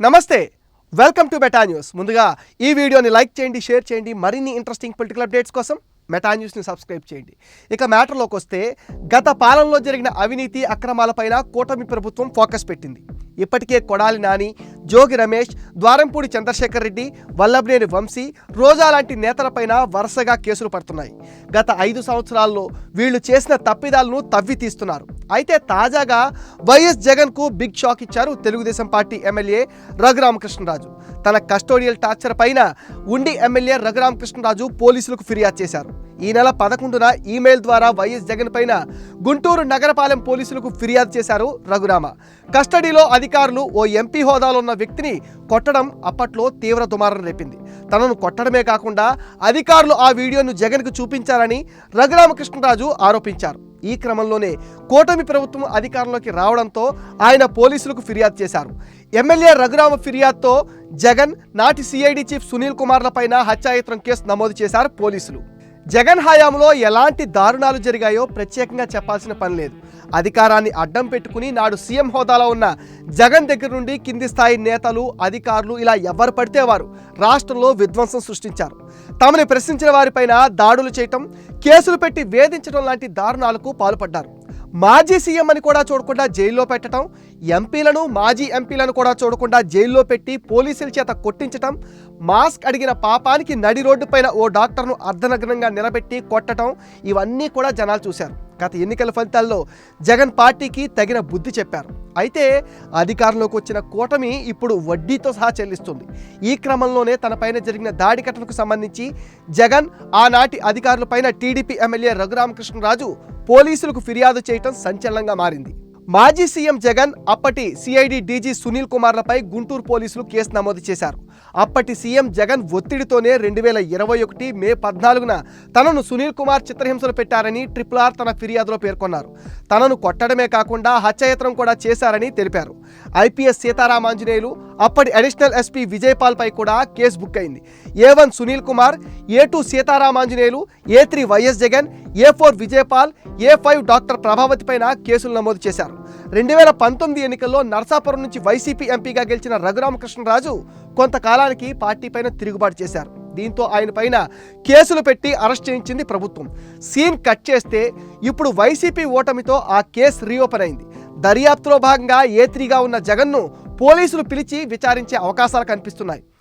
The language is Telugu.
నమస్తే వెల్కమ్ టు మెటా న్యూస్. ముందుగా ఈ వీడియోని లైక్ చేయండి షేర్ చేయండి మరిన్ని ఇంట్రెస్టింగ్ పొలిటికల్ అప్డేట్స్ కోసం మెటా న్యూస్ని సబ్స్క్రైబ్ చేయండి. ఇక మ్యాటర్లోకి వస్తే గత పాలనలో జరిగిన అవినీతి అక్రమాలపైన కూటమి ప్రభుత్వం ఫోకస్ పెట్టింది. ఇప్పటికే కొడాలి నాని జోగి రమేష్ ద్వారంపూడి చంద్రశేఖర్ రెడ్డి వల్లభనేని వంశీ రోజా లాంటి నేతలపైన వరుసగా కేసులు పడుతున్నాయి. గత ఐదు సంవత్సరాల్లో వీళ్ళు చేసిన తప్పిదాలను తవ్వి తీస్తున్నారు అయితే తాజాగా వైఎస్ జగన్కు బిగ్ షాక్ ఇచ్చారు తెలుగుదేశం పార్టీ ఎమ్మెల్యే రఘురామకృష్ణరాజు. తన కస్టోడియల్ టార్చర్ పైన ఉండి ఎమ్మెల్యే రఘురామకృష్ణరాజు పోలీసులకు ఫిర్యాదు చేశారు. ఈ నెల పదకొండున ఈమెయిల్ ద్వారా వైఎస్ జగన్ పైన గుంటూరు నగరపాలెం పోలీసులకు ఫిర్యాదు చేశారు రఘురామ. కస్టడీలో అధికారులు ఓ ఎంపీ హోదాలో ఉన్న వ్యక్తిని కొట్టడం అప్పట్లో తీవ్ర దుమారం రేపింది. తనను కొట్టడమే కాకుండా అధికారులు ఆ వీడియోను జగన్కు చూపించారని రఘురామకృష్ణరాజు ఆరోపించారు. ఈ క్రమంలోనే కూటమి ప్రభుత్వం అధికారంలోకి రావడంతో ఆయన పోలీసులకు ఫిర్యాదు చేశారు. ఎమ్మెల్యే రఘురామ ఫిర్యాదుతో జగన్ నాటి సిఐడి చీఫ్ సునీల్ కుమార్లపైన హత్యాయత్నం కేసు నమోదు చేశారు పోలీసులు. జగన్ హయాంలో ఎలాంటి దారుణాలు జరిగాయో ప్రత్యేకంగా చెప్పాల్సిన పని లేదు. అధికారాన్ని అడ్డం పెట్టుకుని నాడు సీఎం హోదాలో ఉన్న జగన్ దగ్గర నుండి కింది స్థాయి నేతలు అధికారులు ఇలా ఎవరు పడితే వారు రాష్ట్రంలో విధ్వంసం సృష్టించారు. తమని ప్రశ్నించిన వారిపైన దాడులు చేయటం కేసులు పెట్టి వేధించడం లాంటి దారుణాలకు పాల్పడ్డారు. మాజీ సీఎం అని కూడా చూడకుండా జైల్లో పెట్టడం ఎంపీలను మాజీ ఎంపీలను కూడా చూడకుండా జైల్లో పెట్టి పోలీసుల చేత కొట్టించటం మాస్క్ అడిగిన పాపానికి నడి రోడ్డుపైన ఓ డాక్టర్ను అర్ధనగ్నంగా నిలబెట్టి కొట్టడం ఇవన్నీ కూడా జనాలు చూశారు. గత ఎన్నికల ఫలితాల్లో జగన్ పార్టీకి తగిన బుద్ధి చెప్పారు. అయితే అధికారంలోకి వచ్చిన కూటమి ఇప్పుడు వడ్డీతో సహా చెల్లిస్తుంది. ఈ క్రమంలోనే తనపైన జరిగిన దాడి ఘటనకు సంబంధించి జగన్ ఆనాటి అధికారులపైన టీడీపీ ఎమ్మెల్యే రఘురామకృష్ణరాజు పోలీసులకు ఫిర్యాదు చేయటం సంచలనంగా మారింది. మాజీ సీఎం జగన్ అప్పటి సిఐడి డీజీ సునీల్ కుమార్లపై గుంటూరు పోలీసులు కేసు నమోదు చేశారు. అప్పటి సీఎం జగన్ ఒత్తిడితోనే రెండు వేల ఇరవై ఒకటి మే పద్నాలుగున తనను సునీల్ కుమార్ చిత్రహింసలు పెట్టారని ట్రిపుల్ ఆర్ తన ఫిర్యాదులో పేర్కొన్నారు. తనను కొట్టడమే కాకుండా హత్యాయత్నం కూడా చేశారని తెలిపారు. ఐపీఎస్ సీతారామాంజనేయులు అప్పటి అడిషనల్ ఎస్పీ విజయపాల్ పై కూడా కేసు బుక్ అయింది. A one Sunil Kumar A two Sitaramanjaneyulu A three YS Jagan A four Vijayapal A five doctor Prabhavathi పైన కేసులు నమోదు చేశారు. రెండు వేల పంతొమ్మిది ఎన్నికల్లో నర్సాపురం నుంచి వైసీపీ ఎంపీగా గెలిచిన రఘురామకృష్ణరాజు కొంతకాలానికి పార్టీ పైన తిరుగుబాటు చేశారు. దీంతో ఆయన పైన కేసులు పెట్టి అరెస్ట్ చేయించింది ప్రభుత్వం. సీన్ కట్ చేస్తే ఇప్పుడు వైసీపీ ఓటమితో ఆ కేసు రీఓపెన్ అయింది. దర్యాప్తులో భాగంగా ఏ త్రీగా ఉన్న జగన్ను పోలీసులు పిలిచి విచారించే అవకాశాలు కనిపిస్తున్నాయి.